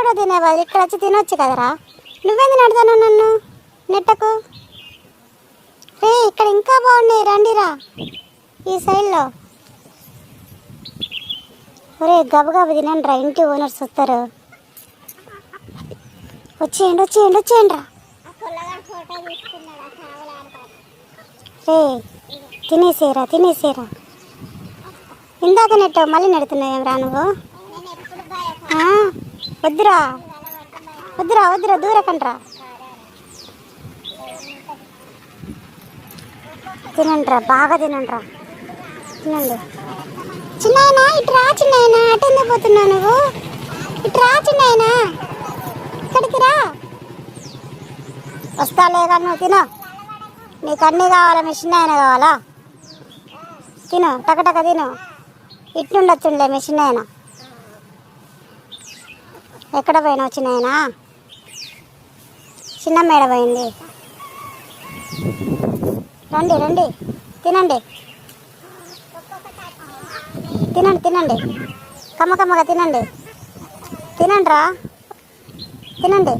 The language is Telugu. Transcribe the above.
ఎక్కడో తినే బదులు ఇక్కడ వచ్చి తినొచ్చు కదరా? నువ్వేంది నడతాను నన్ను? నెట్టకు? రే ఇక్కడ ఇంకా బాగున్నాయి రండిరా. ఈ సైడ్లో. ఒరే గబగబ తినండి రా ఇంటి ఓనర్స్ వస్తారు. వచ్చేయండి వచ్చేయండి వచ్చేయండి రా రే తినేసేరా తినేసేరా. ఇందాక నెట్టావు మళ్ళీ నెడుతున్నావు రా నువ్వు? వద్దురా. వద్దురా వద్దురా దూరకండ్రా. తినండిరా బాగా తినండిరా. తినండి. చిన్నాయనా ఇటు రా చిన్నాయనా అటు ఎందుకు పోతున్నావు నువ్వు? ఇటు రా చిన్నాయనా. ఇక్కడికి రా. వస్తాలే కానీ నువ్వు తినో. నీకు అన్నీ కావాలా మీ చిన్నాయన కావాలా? తిను టకటక తిను. ఇట్లుండొచ్చుండే నుండి మీ చిన్నాయన. ఎక్కడ పోయినావు వచ్చినాయనా చిన్న మేడ పోయింది? రండి రండి. తినండి. తినండి తినండి. కమ్మ కమ్మగా తినండి. తినండి రా తినండి.